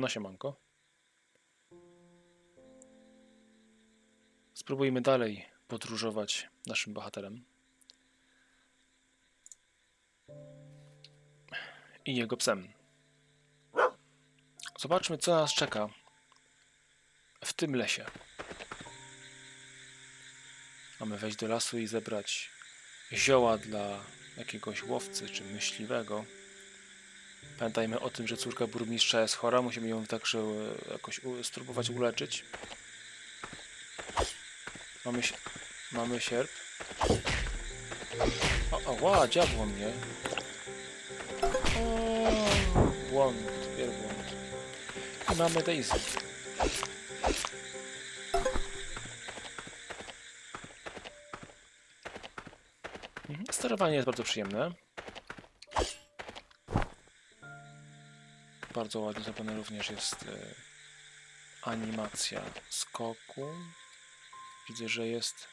No siemanko. Spróbujmy dalej podróżować naszym bohaterem. I jego psem. Zobaczmy, co nas czeka w tym lesie. Mamy wejść do lasu i zebrać zioła dla jakiegoś łowcy czy myśliwego. Pamiętajmy o tym, że córka burmistrza jest chora, musimy ją także e, jakoś spróbować uleczyć. Mamy, mamy sierp. O, o, ła, dziabło mnie. O, błąd. I mamy Daisy. Mhm, Sterowanie jest bardzo przyjemne. Bardzo ładnie zrobione również jest e, animacja skoku. Widzę, że jest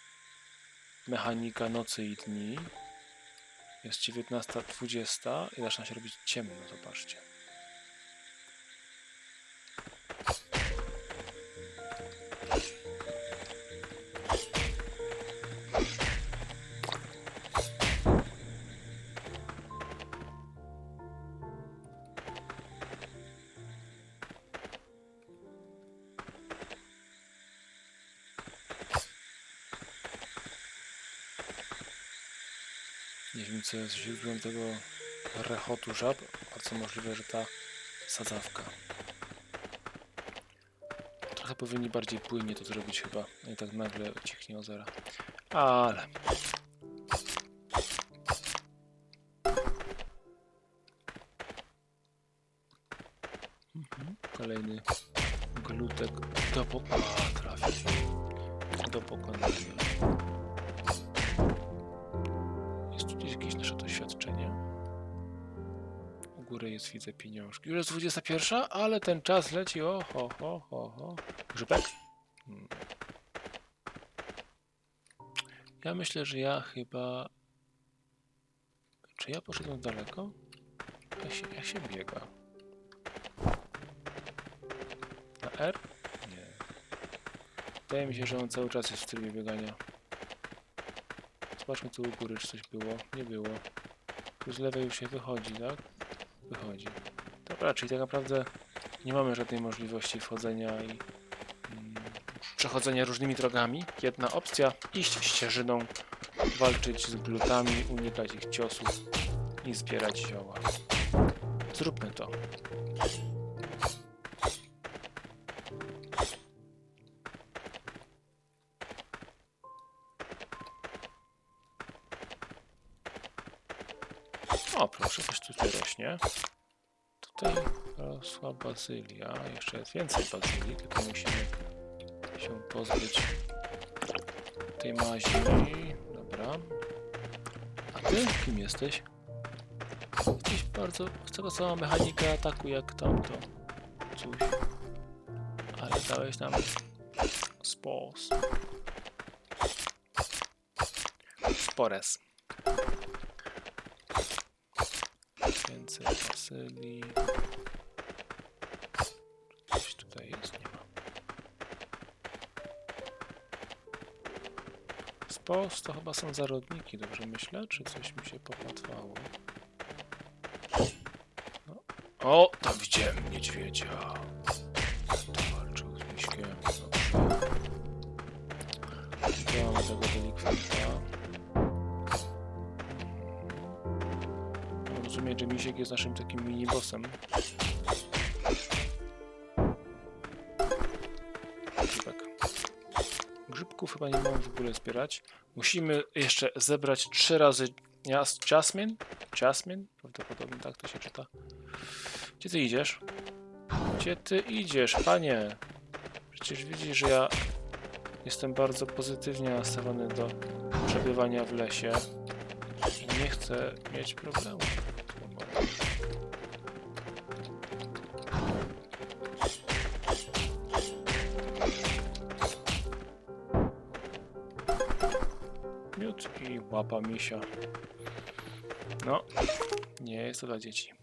mechanika nocy i dni. Jest 19.20 i zaczyna się robić ciemno, zobaczcie. Co jest źródłem tego rechotu żab. Bardzo możliwe, że ta sadzawka. Trochę powinni bardziej płynnie to zrobić chyba. Nie tak nagle cichnie ozera. Ale... Mhm. Kolejny glutek do po... A. Do pokonania. Widzę, pieniążki. Już jest 21, ale ten czas leci. O, ho, ho, ho. Grzybek? Hmm. Ja myślę, że ja chyba... Czy ja poszedłem daleko? Jak się, się biega? Na R? Nie. Wydaje mi się, że on cały czas jest w trybie biegania. Zobaczmy tu u góry, czy coś było. Nie było. Tu z lewej już się wychodzi, tak? Wychodzi. Dobra, czyli tak naprawdę nie mamy żadnej możliwości wchodzenia i mm, przechodzenia różnymi drogami. Jedna opcja, iść ścieżyną, walczyć z glutami, unikać ich ciosów i zbierać zioła. Zróbmy to. Bazylia. Jeszcze jest więcej bazylii, tylko musimy się pozbyć tej mazi. Dobra. A ty kim jesteś? Jesteś bardzo tego sama mechanika ataku jak tamto. Coś. Ale dałeś nam spos. Spores. Więcej basylii. Coś tutaj jest, nie ma. Spos to chyba są zarodniki, dobrze myślę? Czy coś mi się popłatwało? No. O, tam widziałem niedźwiedzia. To walczył z miśkiem. Mamy tego delikwenta. Mam rozumieć, że Misiek jest naszym takim mini-bossem. Grzybków chyba nie mamy w ogóle zbierać. Musimy jeszcze zebrać trzy razy jas- Jasmine? Jasmine? Prawdopodobnie tak to się czyta. Gdzie ty idziesz? Gdzie ty idziesz, panie? Przecież widzisz, że ja jestem bardzo pozytywnie nastawiony do przebywania w lesie. Nie chcę mieć problemu. mapa misia. No, nie jest to dla dzieci.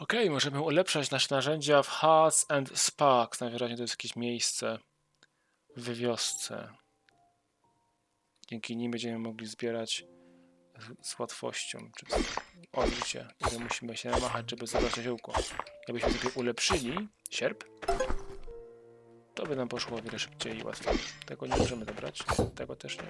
Ok, możemy ulepszać nasze narzędzia w Huts and Sparks. Najwyraźniej to jest jakieś miejsce w wiosce. Dzięki nim będziemy mogli zbierać z- łatwością. Czy odwrócie, ile musimy się namachać, żeby zebrać ziółko. Jakbyśmy sobie ulepszyli sierp, to by nam poszło o wiele szybciej i łatwiej. Tego nie możemy dobrać, tego też nie.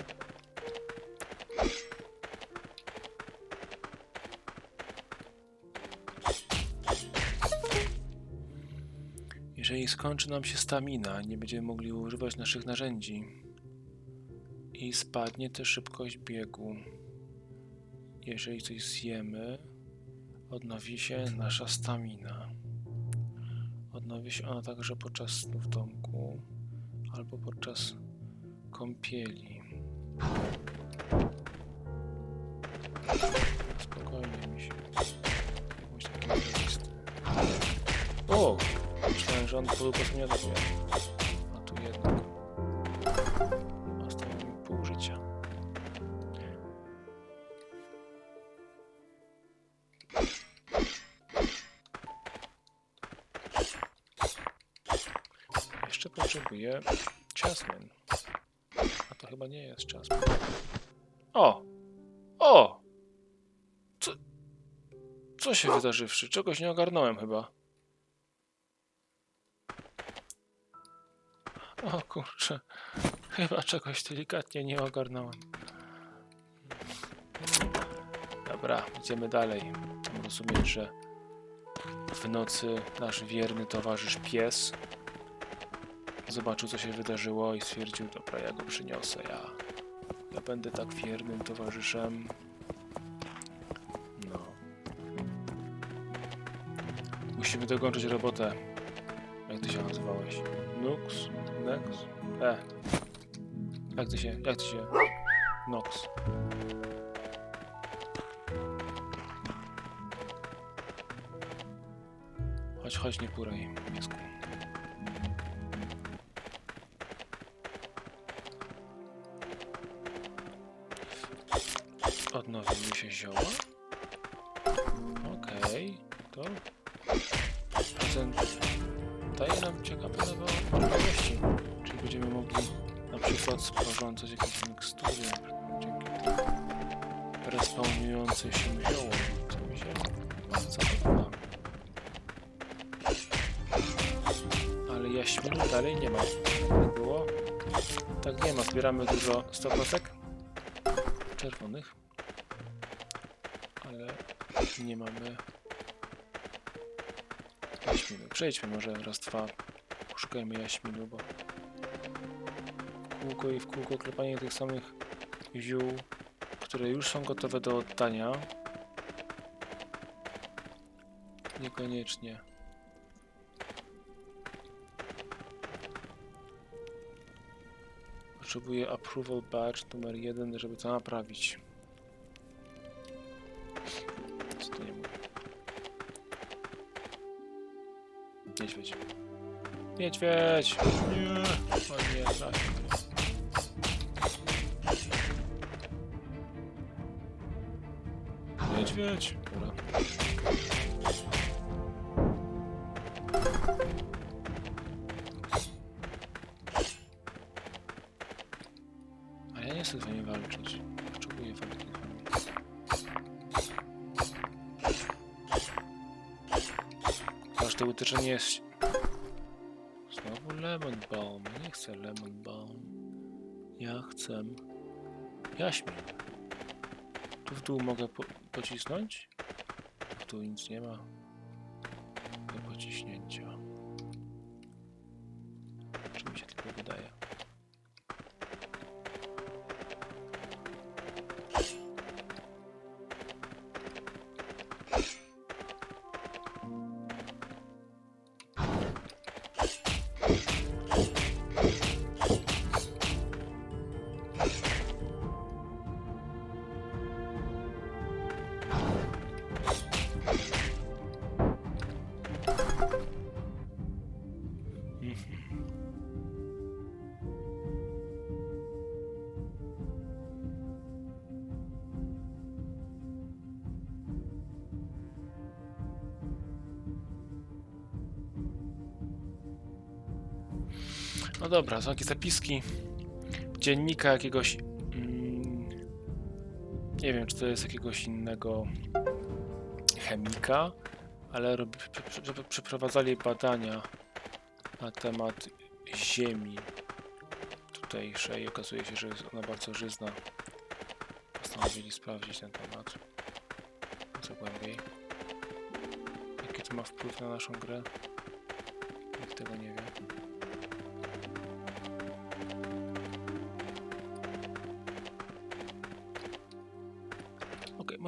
Jeżeli skończy nam się stamina, nie będziemy mogli używać naszych narzędzi i spadnie też szybkość biegu. Jeżeli coś zjemy, odnowi się nasza stamina. Odnowi się ona także podczas snu w domku albo podczas kąpieli. Spokojnie mi się. Jakąś takiego listy. O! Myślałem, że on po prostu nie. A tu jednak. Ciasmen. A to chyba nie jest ciasmen. O! O! Co? Co się wydarzywszy? Czegoś nie ogarnąłem chyba. O kurczę, chyba czegoś delikatnie nie ogarnąłem. Dobra, idziemy dalej. Mam rozumieć, że w nocy nasz wierny towarzysz pies zobaczył, co się wydarzyło i stwierdził, dobra, ja go przyniosę, ja, ja będę tak wiernym towarzyszem. No. Musimy dokończyć robotę. Jak ty się nazywałeś? Nux? Nex? E. Jak ty się, jak ty się? Nox. Chodź, chodź, nie puraj, piesku. Się zioła? Okej, to... Ten daje nam ciekawe nowe możliwości. Czyli będziemy mogli na przykład sporządzać jakieś mikstury dzięki tym respawnującym się ziołom, co mi się bardzo podoba. Ale jaśminu dalej nie ma. Tak było? Tak nie ma. Zbieramy dużo stoplotek czerwonych, ale nie mamy jaśminu. Przejdźmy może raz, dwa. Poszukajmy jaśminu, bo kółko i w kółko klepanie tych samych ziół, które już są gotowe do oddania. Niekoniecznie. Potrzebuję approval badge numer jeden, żeby to naprawić. Niedźwiedź. Niedźwiedź! Nie! O nie, trafił mnie. Niedźwiedź! Dobra. Każde uderzenie jest... Znowu lemon balm. Nie chcę lemon balm. Ja chcę... Jaśmin. Tu w dół mogę po pocisnąć? Tu nic nie ma. Do pociśnięcia. Czy mi się tylko wydaje? No dobra, są jakieś zapiski dziennika jakiegoś. Mm, nie wiem, czy to jest jakiegoś innego chemika, ale robi, prze, prze, przeprowadzali badania na temat Ziemi tutejszej. Okazuje się, że jest ona bardzo żyzna. Postanowili sprawdzić ten temat co głębiej. Jaki to ma wpływ na naszą grę? Nikt tego nie wie.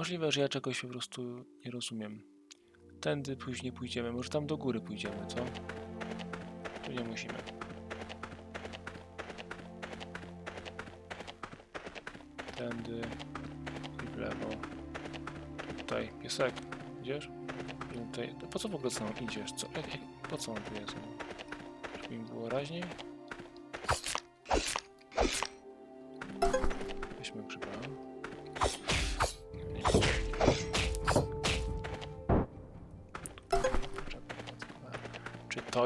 Możliwe, że ja czegoś po prostu nie rozumiem. Tędy później pójdziemy. Może tam do góry pójdziemy, co? Tu nie musimy. Tędy i w lewo. Tutaj, piesek, idziesz? I tutaj. To po co w ogóle sam idziesz? Co? Po co on tu jest? Żeby mi było raźniej? Weźmy grzyba.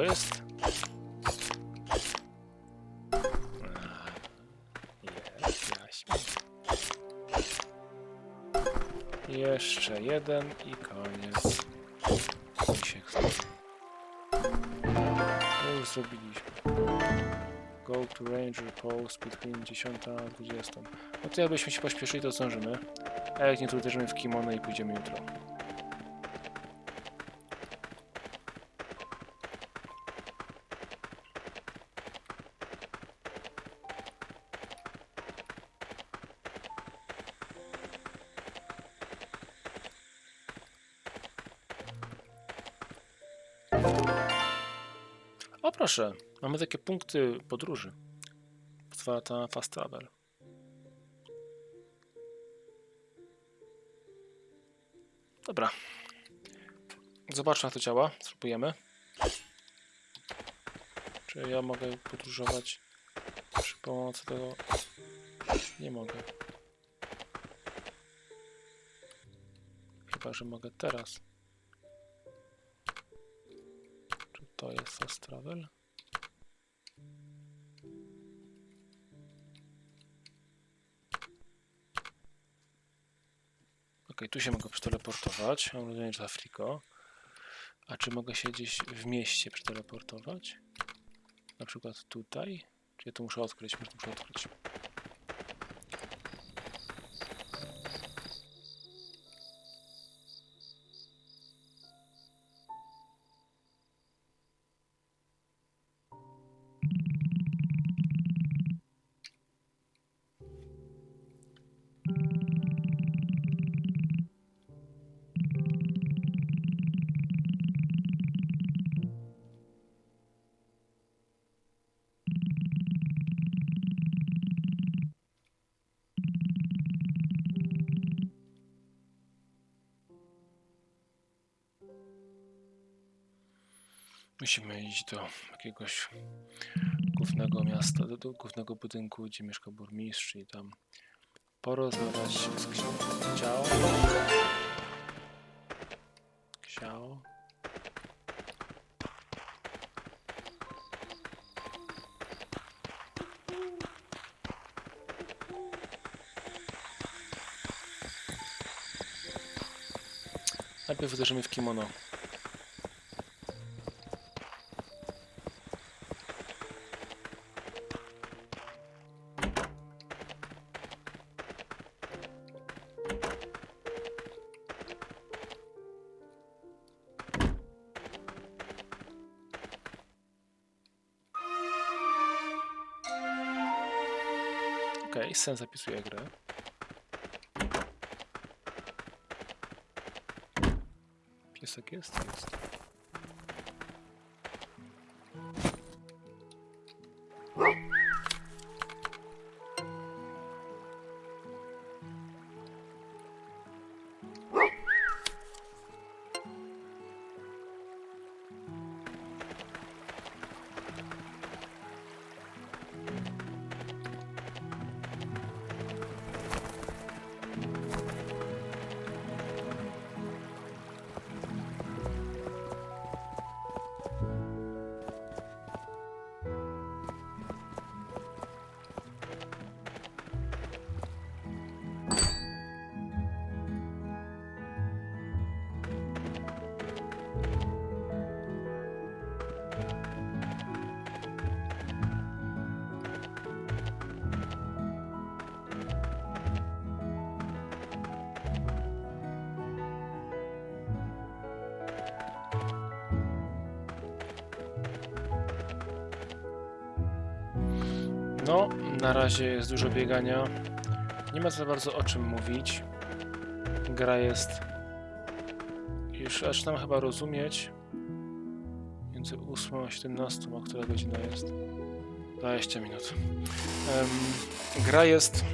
To jest? Jest, jaśnie. Jeszcze jeden i koniec. Misiek. To już zrobiliśmy. Go to Ranger Post between 10 a 20. No to jakbyśmy się pośpieszyli, to zdążymy. A jak nie, to uderzymy w kimono i pójdziemy jutro. O proszę, mamy takie punkty podróży. Pozwala to na fast travel. Dobra. Zobaczmy jak to działa. Spróbujemy. Czy ja mogę podróżować przy pomocy tego? Nie mogę. Chyba, że mogę teraz. Travel? Ok, tu się mogę przeteleportować. Mam wrażenie, że Afriko. A czy mogę się gdzieś w mieście przeteleportować? Na przykład tutaj? Czy ja to muszę odkryć? Może to muszę odkryć. Musimy iść do jakiegoś głównego miasta, do, do głównego budynku, gdzie mieszka burmistrz i tam porozmawiać z księdzem. Ciao. Ciao. Najpierw uderzymy w kimono. okay, sen zapisuje grę. Piesek jest? Jest. No, na razie jest dużo biegania. Nie ma za bardzo o czym mówić. Gra jest. Już zaczynam chyba rozumieć. Między 8 a 17, a która godzina jest? 20 minut. Em, gra jest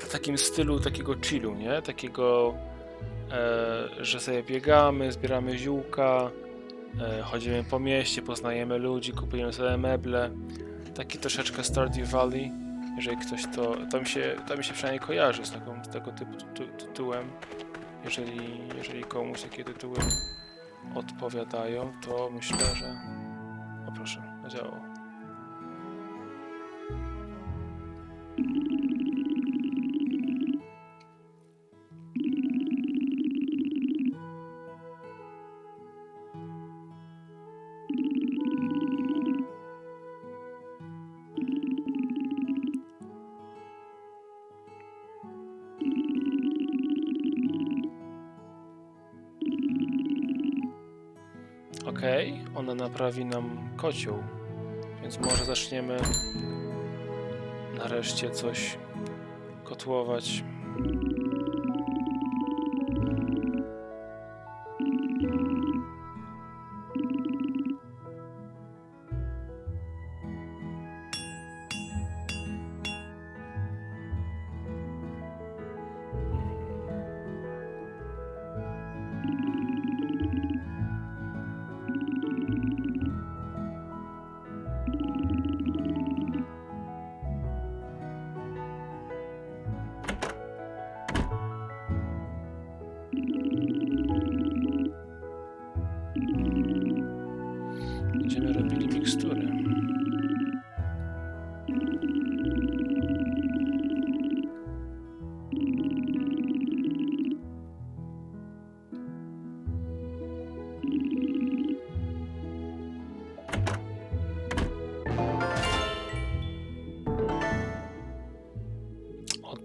w takim stylu takiego chillu, nie? Takiego, e, że sobie biegamy, zbieramy ziółka, e, chodzimy po mieście, poznajemy ludzi, kupujemy sobie meble. Taki troszeczkę Stardew Valley, jeżeli ktoś to... To mi się, to mi się przynajmniej kojarzy z, taką, z tego typu tytu- tytułem. Jeżeli, jeżeli komuś takie tytuły odpowiadają, to myślę, że... O proszę, zadziałało. Naprawi nam kocioł, więc może zaczniemy nareszcie coś kotłować.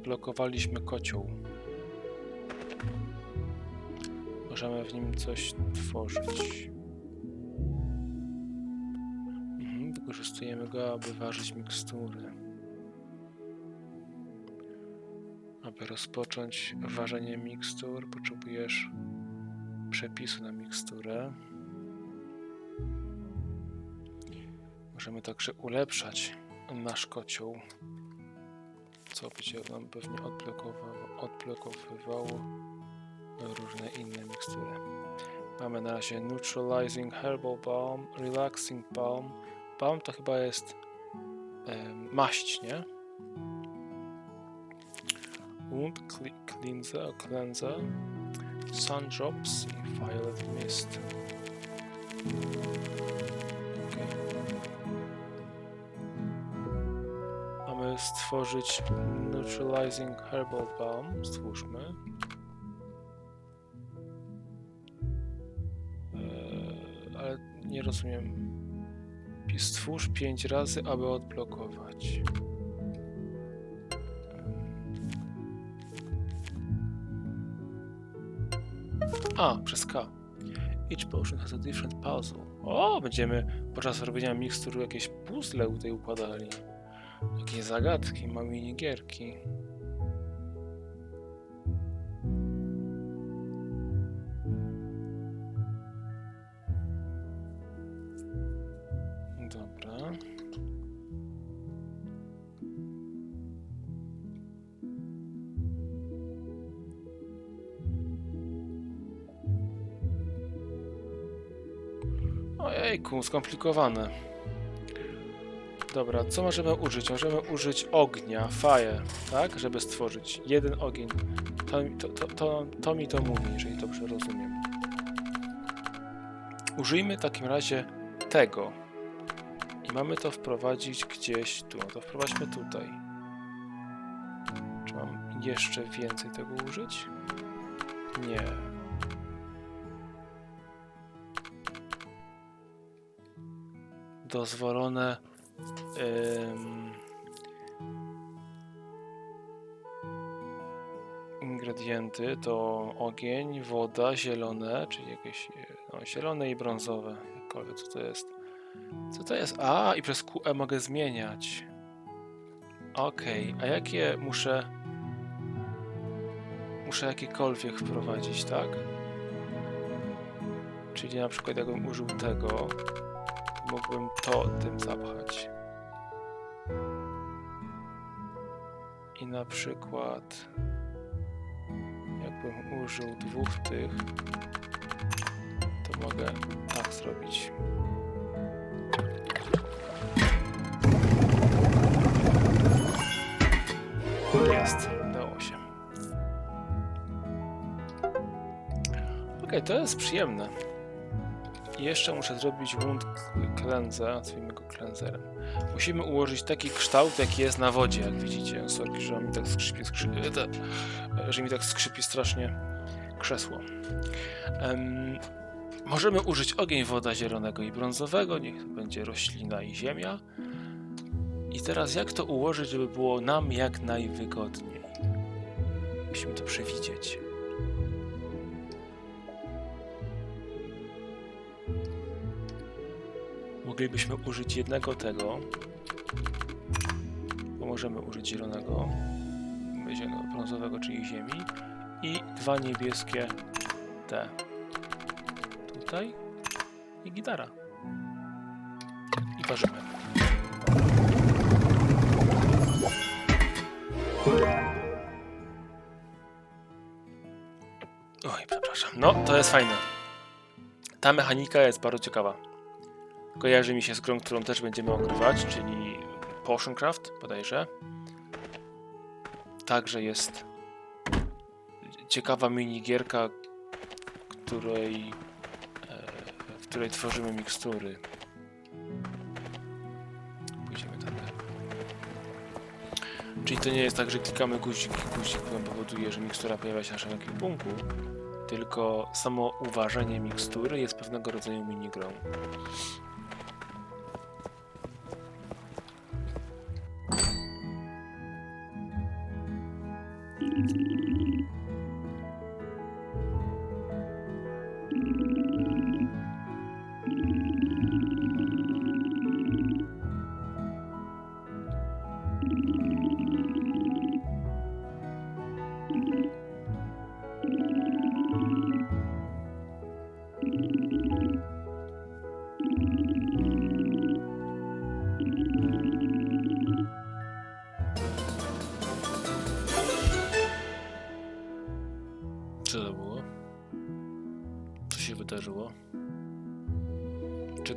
Odblokowaliśmy kocioł. Możemy w nim coś tworzyć. Mhm, wykorzystujemy go, aby ważyć mikstury. Aby rozpocząć ważenie mikstur, potrzebujesz przepisu na miksturę. Możemy także ulepszać nasz kocioł, co będzie nam pewnie odblokowało, odblokowywało różne inne mikstury. Mamy na razie Neutralizing Herbal Balm, Relaxing Balm. Balm to chyba jest em, maść, nie? Wound cle- Cleanser, Cleanser, Sun Drops i Violet Mist. Mamy stworzyć Neutralizing Herbal Balm. Stwórzmy. Eee, ale nie rozumiem. Stwórz 5 razy, aby odblokować. A, przez K. Each potion has a different puzzle. O, będziemy podczas robienia mikstur jakieś puzzle tutaj układali. Jakieś zagadki, małe minigierki. Dobra. Ojejku, skomplikowane. Dobra, co możemy użyć? Możemy użyć ognia, fire, tak? Żeby stworzyć jeden ogień. To, to, to, to, to mi to mówi, jeżeli dobrze rozumiem. Użyjmy w takim razie tego. I mamy to wprowadzić gdzieś tu. No to wprowadźmy tutaj. Czy mam jeszcze więcej tego użyć? Nie. Dozwolone. Ingredienty to ogień, woda, zielone, czyli jakieś e, no, zielone i brązowe. Jakkolwiek co to jest. Co to jest? A, i przez QE mogę zmieniać. Okej, a jakie muszę... Muszę jakiekolwiek wprowadzić, tak? Czyli na przykład jakbym użył tego, mógłbym to tym zapchać. I na przykład jakbym użył dwóch tych, to mogę tak zrobić. Jest, udało się. Okej, to jest przyjemne. I jeszcze muszę zrobić wound cleanser, nazwijmy go cleanserem. Musimy ułożyć taki kształt, jaki jest na wodzie, jak widzicie. Sorki, że mi tak skrzypi, skrzypi, e, e, że mi tak skrzypi strasznie krzesło. Em, możemy użyć ogień, woda zielonego i brązowego, niech będzie roślina i ziemia. I teraz jak to ułożyć, żeby było nam jak najwygodniej? Musimy to przewidzieć. Moglibyśmy użyć jednego tego, bo możemy użyć zielonego, zielonego, brązowego, czyli ziemi, i dwa niebieskie te. Tutaj i gitara. I parzymy. Oj, przepraszam. No, to jest fajne. Ta mechanika jest bardzo ciekawa. Kojarzy mi się z grą, którą też będziemy ogrywać, czyli Potioncraft, bodajże. Także jest ciekawa minigierka, której, e, w której tworzymy mikstury. Pójdziemy tam. Czyli to nie jest tak, że klikamy guzik i guzik nam powoduje, że mikstura pojawia się na naszym ekwipunku, tylko samo uważanie mikstury jest pewnego rodzaju minigrą.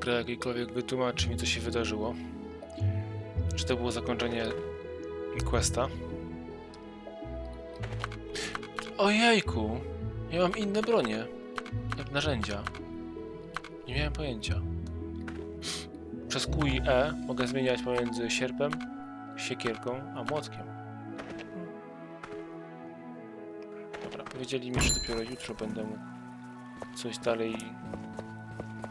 Czy gra jakikolwiek wytłumaczy mi, co się wydarzyło? Czy to było zakończenie questa? Ojejku! Ja mam inne bronie. Jak narzędzia. Nie miałem pojęcia. Przez Q i E mogę zmieniać pomiędzy sierpem, siekierką, a młotkiem. Dobra, powiedzieli mi, że dopiero jutro będę mógł coś dalej,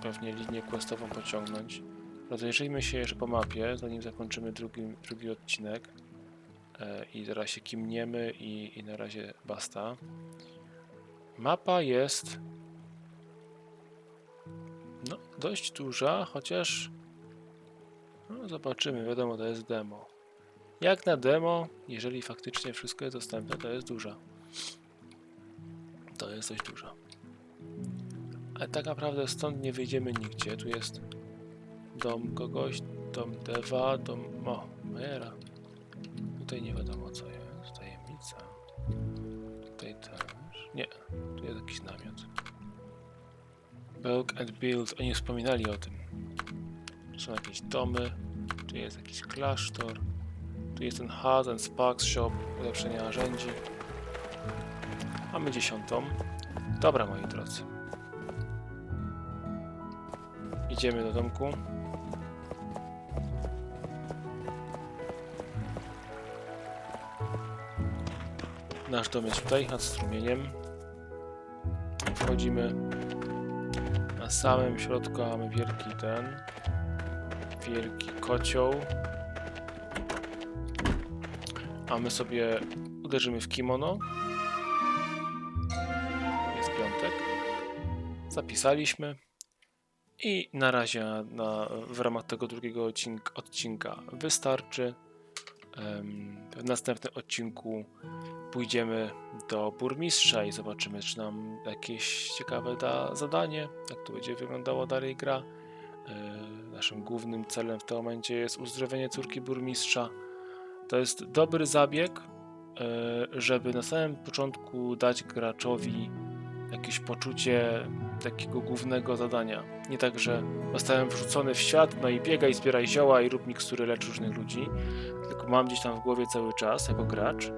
pewnie linię questową pociągnąć. Rozejrzyjmy się jeszcze po mapie, zanim zakończymy drugi, drugi odcinek. E, I teraz się kimniemy i, i na razie basta. Mapa jest no, dość duża, chociaż no, zobaczymy, wiadomo, to jest demo. Jak na demo, jeżeli faktycznie wszystko jest dostępne, to jest duża. To jest dość duża. Ale tak naprawdę stąd nie wyjdziemy nigdzie. Tu jest dom kogoś, dom Deva, dom... O, Majera. Tutaj nie wiadomo co jest. Tajemnica. Tutaj też. Nie, tu jest jakiś namiot. Belk and Build. Oni wspominali o tym. Są jakieś domy. Tu jest jakiś klasztor. Tu jest ten Hut and Sparks Shop. Ulepszenie narzędzi. Mamy dziesiątą. Dobra, moi drodzy. Idziemy do domku. Nasz dom jest tutaj, nad strumieniem. Wchodzimy na samym środku, mamy wielki ten, wielki kocioł. A my sobie uderzymy w kimono. Jest piątek. Zapisaliśmy. I na razie na, w ramach tego drugiego odcinka, odcinka wystarczy. W następnym odcinku pójdziemy do burmistrza i zobaczymy, czy nam jakieś ciekawe da zadanie, jak to będzie wyglądała dalej gra. E, Naszym głównym celem w tym momencie jest uzdrowienie córki burmistrza. To jest dobry zabieg, e, żeby na samym początku dać graczowi jakieś poczucie takiego głównego zadania. Nie tak, że zostałem wrzucony w świat, no i biegaj, zbieraj zioła i rób mikstury, lecz różnych ludzi, tylko mam gdzieś tam w głowie cały czas, jako gracz,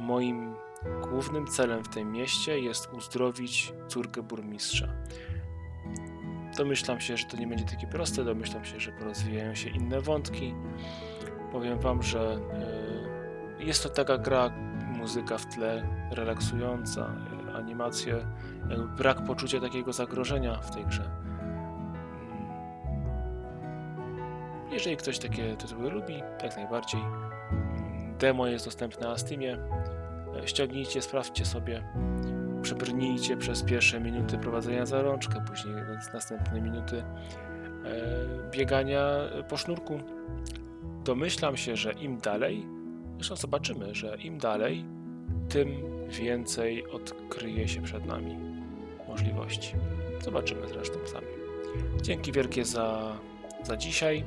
moim głównym celem w tym mieście jest uzdrowić córkę burmistrza. Domyślam się, że to nie będzie takie proste, domyślam się, że porozwijają się inne wątki. Powiem wam, że e, jest to taka gra, muzyka w tle relaksująca, animacje, brak poczucia takiego zagrożenia w tej grze. Mm. Jeżeli ktoś takie tytuły lubi, jak najbardziej. Mm, Demo jest dostępne na Steamie. E, Ściągnijcie, sprawdźcie sobie. Przebrnijcie przez pierwsze minuty prowadzenia za rączkę, później następne minuty e, biegania po sznurku. Domyślam się, że im dalej, zresztą zobaczymy, że im dalej, tym więcej odkryje się przed nami możliwości. Zobaczymy zresztą sami. Dzięki wielkie za, za dzisiaj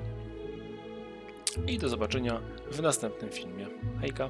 i do zobaczenia w następnym filmie. Hejka!